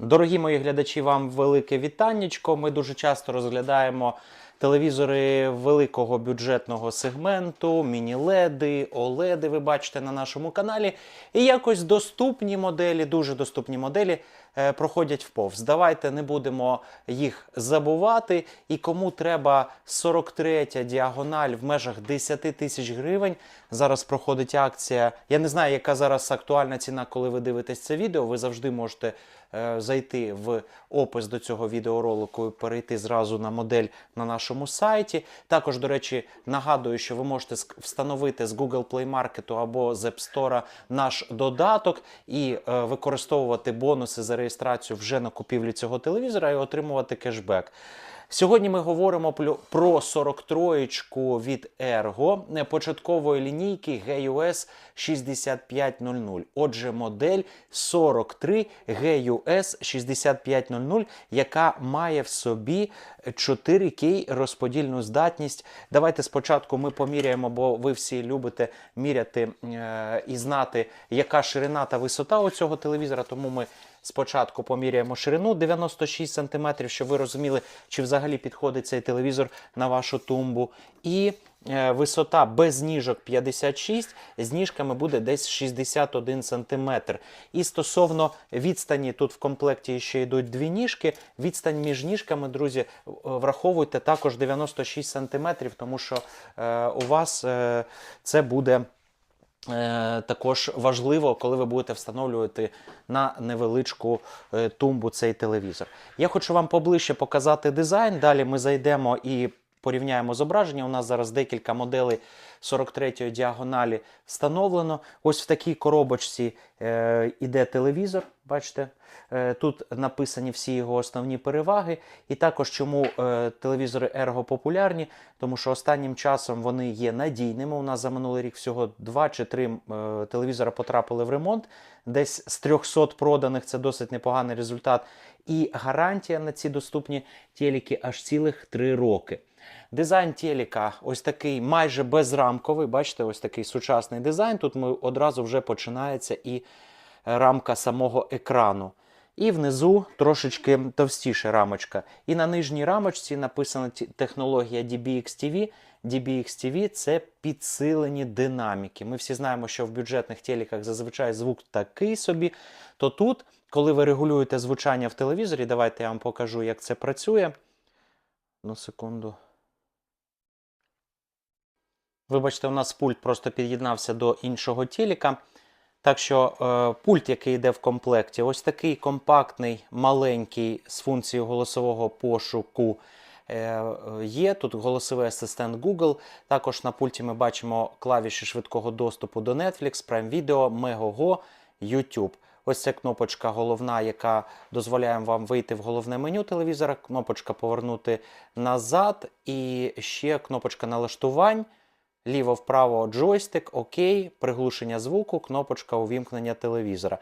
Дорогі мої глядачі, вам велике вітаннячко. Ми дуже часто розглядаємо телевізори великого бюджетного сегменту, міні-леди, оледи, ви бачите на нашому каналі. І якось доступні моделі, дуже доступні моделі е, проходять вповз. Давайте не будемо їх забувати. І кому треба 43 діагональ в межах 10 тисяч гривень. Зараз проходить акція. Я не знаю, яка зараз актуальна ціна, коли ви дивитесь це відео. Ви завжди можете зайти в опис до цього відеоролику і перейти зразу на модель на нашому сайті. Також, до речі, нагадую, що ви можете встановити з Google Play Market або з App Store наш додаток і е, використовувати бонуси за реєстрацію вже на купівлі цього телевізора і отримувати кешбек. Сьогодні ми говоримо про 43 від Ergo е, початкової лінійки GUS 6500. Отже, модель 43 GUS 6500, яка має в собі 4К розподільну здатність. Давайте спочатку ми поміряємо, бо ви всі любите міряти е, і знати, яка ширина та висота у цього телевізора, тому ми Спочатку поміряємо ширину 96 см, щоб ви розуміли, чи взагалі підходить цей телевізор на вашу тумбу. І е, висота без ніжок 56, з ніжками буде десь 61 см. І стосовно відстані, тут в комплекті ще йдуть дві ніжки. Відстань між ніжками, друзі, е, враховуйте також 96 см, тому що е, у вас це буде. Е, Також важливо, коли ви будете встановлювати на невеличку е, тумбу цей телевізор. Я хочу вам поближче показати дизайн. Далі ми зайдемо і порівняємо зображення. У нас зараз декілька моделей 43-ї діагоналі встановлено. Ось в такій коробочці е, іде телевізор. Бачите, Е, тут написані всі його основні переваги. І також чому е, телевізори Ergo популярні, тому що останнім часом вони є надійними. У нас за минулий рік всього 2 чи 3 е, телевізора потрапили в ремонт. Десь з 300 проданих це досить непоганий результат. І гарантія на ці доступні телеки аж цілих 3 роки. Дизайн телека ось такий майже безрамковий. Бачите, ось такий сучасний дизайн. Тут ми одразу вже починається і рамка самого екрану. І внизу трошечки товстіша рамочка. І на нижній рамочці написана технологія DBX-TV. DBX-TV – це підсилені динаміки. Ми всі знаємо, що в бюджетних телеках зазвичай звук такий собі. То тут, коли ви регулюєте звучання в телевізорі, давайте я вам покажу, як це працює. Ну, секунду. Вибачте, у нас пульт просто під'єднався до іншого телека. Так що е, пульт, який йде в комплекті, ось такий компактний, маленький з функцією голосового пошуку е, є. Тут голосовий асистент Google. Також на пульті ми бачимо клавіші швидкого доступу до Netflix, Prime Video, Megogo, YouTube. Ось ця кнопочка головна, яка дозволяє вам вийти в головне меню телевізора, кнопочка повернути назад, і ще кнопочка налаштувань. Ліво-вправо джойстик, ОК, приглушення звуку, кнопочка увімкнення телевізора.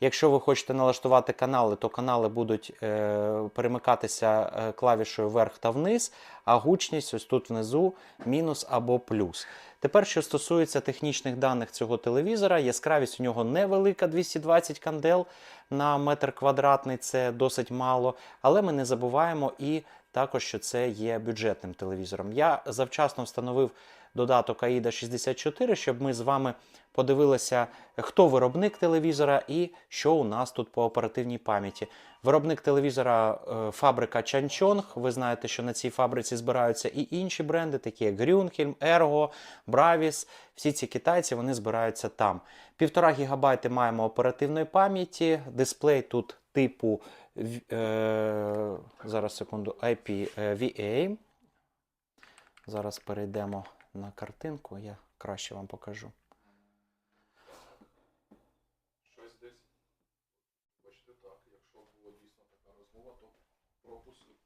Якщо ви хочете налаштувати канали, то канали будуть е, перемикатися е, клавішою вверх та вниз, а гучність ось тут внизу мінус або плюс. Тепер, що стосується технічних даних цього телевізора, яскравість у нього невелика 220 кандел на метр квадратний, це досить мало. Але ми не забуваємо і також, що це є бюджетним телевізором. Я завчасно встановив додаток AIDA 64, щоб ми з вами подивилися, хто виробник телевізора і що у нас тут по оперативній пам'яті. Виробник телевізора е, фабрика Чанчонг. Ви знаєте, що на цій фабриці збираються і інші бренди, такі як Grünhelm, Ergo, Bravis. Всі ці китайці вони збираються там. Півтора гігабайти маємо оперативної пам'яті. Дисплей тут типу е, зараз секунду IPVA. Зараз перейдемо на картинку, я краще вам покажу. Щось десь. Бачите так, якщо була дійсно така розмова, то пропустили.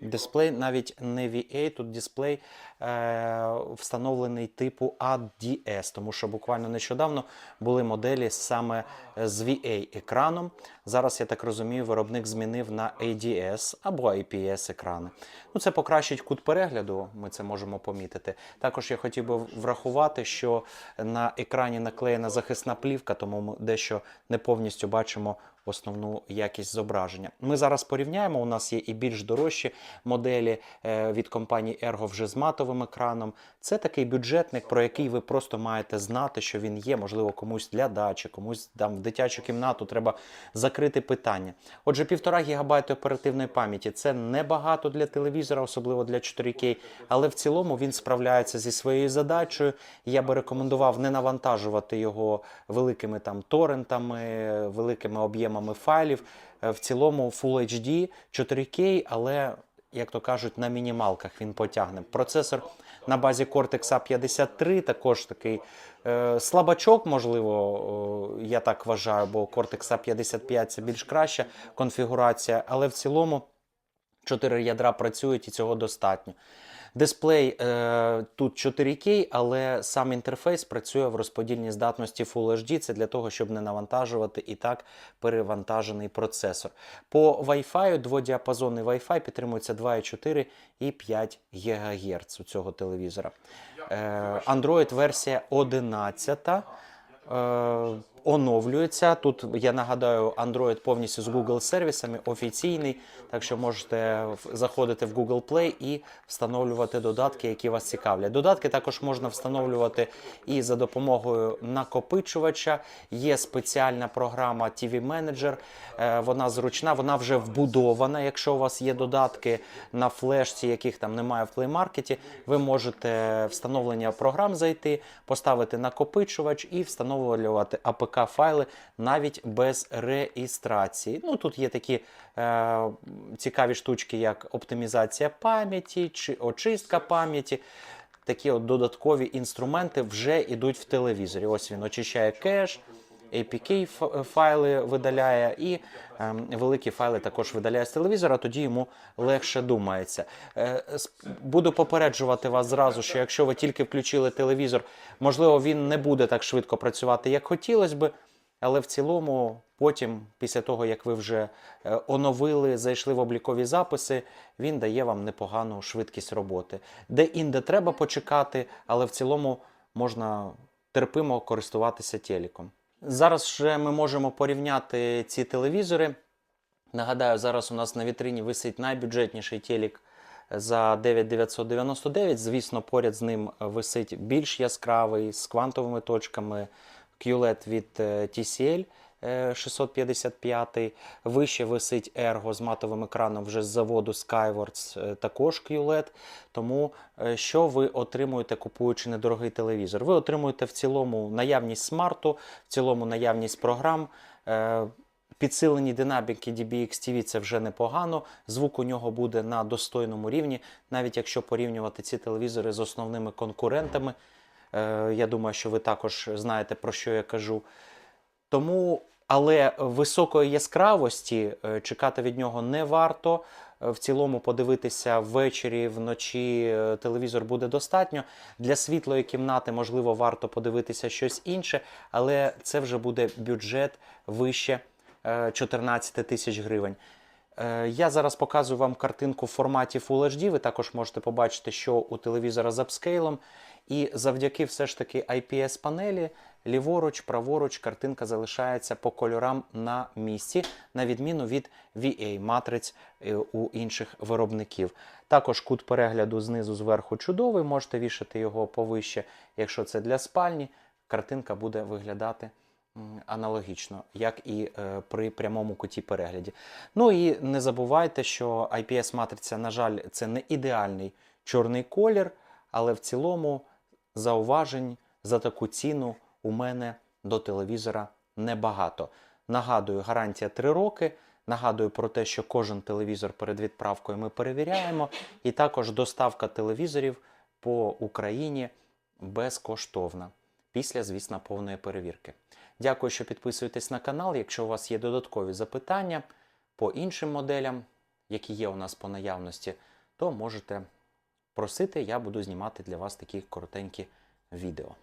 Дисплей навіть не VA, тут дисплей е, встановлений типу ADS, тому що буквально нещодавно були моделі саме з VA-екраном. Зараз, я так розумію, виробник змінив на ADS або IPS екрани. Ну, це покращить кут перегляду, ми це можемо помітити. Також я хотів би врахувати, що на екрані наклеєна захисна плівка, тому ми дещо не повністю бачимо основну якість зображення. Ми зараз порівняємо. У нас є і більш дорожчі моделі е, від компанії Ergo вже з матовим екраном. Це такий бюджетник, про який ви просто маєте знати, що він є, можливо, комусь для дачі, комусь там в дитячу кімнату треба закрити питання. Отже, 1,5 ГБ оперативної пам'яті це небагато для телевізора, особливо для 4К, але в цілому він справляється зі своєю задачею. Я би рекомендував не навантажувати його великими там торрентами, великими об'ємами файлів. Е, В цілому Full HD 4K, але як то кажуть, на мінімалках він потягне. Процесор на базі Cortex A53 також такий е, слабачок, можливо, о, я так вважаю, бо Cortex A55 це більш краща конфігурація, але в цілому 4 ядра працюють і цього достатньо. Дисплей е, тут 4К, але сам інтерфейс працює в розподільній здатності Full HD. Це для того, щоб не навантажувати і так перевантажений процесор. По Wi-Fi, дводіапазонний Wi-Fi підтримується 2,4 і 5 ГГц у цього телевізора. Е, Android версія 11. Е, оновлюється. Тут я нагадаю, Android повністю з Google сервісами, офіційний. Так що можете заходити в Google Play і встановлювати додатки, які вас цікавлять. Додатки також можна встановлювати і за допомогою накопичувача. Є спеціальна програма TV Manager. Е, Вона зручна, вона вже вбудована. Якщо у вас є додатки на флешці, яких там немає в Play Market, ви можете встановлення програм зайти, поставити накопичувач і встановлювати APK-файли навіть без реєстрації. Ну тут є такі е, цікаві штучки, як оптимізація пам'яті чи очистка пам'яті. Такі от додаткові інструменти вже йдуть в телевізорі. Ось він очищає кеш, APK файли видаляє і ем, великі файли також видаляє з телевізора, тоді йому легше думається. Е, буду попереджувати вас зразу, що якщо ви тільки включили телевізор, можливо, він не буде так швидко працювати, як хотілося би. Але в цілому, потім, після того, як ви вже е, оновили, зайшли в облікові записи, він дає вам непогану швидкість роботи. Де-інде треба почекати, але в цілому можна терпимо користуватися телеком. Зараз ще ми можемо порівняти ці телевізори. Нагадаю, зараз у нас на вітрині висить найбюджетніший телек за 9999. Звісно, поряд з ним висить більш яскравий з квантовими точками QLED від е, TCL 655. Вище висить Ergo з матовим екраном вже з заводу Skywords, е, також QLED. Тому е, що ви отримуєте, купуючи недорогий телевізор? Ви отримуєте в цілому наявність смарту, в цілому наявність програм. е, Підсилені динаміки DBX TV це вже непогано. Звук у нього буде на достойному рівні, навіть якщо порівнювати ці телевізори з основними конкурентами. Я думаю, що ви також знаєте, про що я кажу. Тому, але високої яскравості е, чекати від нього не варто. Е, В цілому подивитися ввечері, вночі е, телевізор буде достатньо. Для світлої кімнати, можливо, варто подивитися щось інше, але це вже буде бюджет вище е, 14 тисяч гривень. Я зараз показую вам картинку в форматі Full HD. Ви також можете побачити, що у телевізора з апскейлом. І завдяки все ж таки IPS-панелі, ліворуч, праворуч, картинка залишається по кольорам на місці, на відміну від VA-матриць е, у інших виробників. Також кут перегляду знизу зверху чудовий, можете вішати його повище, якщо це для спальні. Картинка буде виглядати аналогічно, як і е, при прямому куті перегляді. Ну і не забувайте, що IPS-матриця, на жаль, це не ідеальний чорний колір, але в цілому зауважень за таку ціну у мене до телевізора небагато. Нагадую, гарантія 3 роки. Нагадую про те, що кожен телевізор перед відправкою ми перевіряємо, і також доставка телевізорів по Україні безкоштовна. Після, звісно, повної перевірки. Дякую, що підписуєтесь на канал. Якщо у вас є додаткові запитання по іншим моделям, які є у нас по наявності, то можете просити, я буду знімати для вас такі коротенькі відео.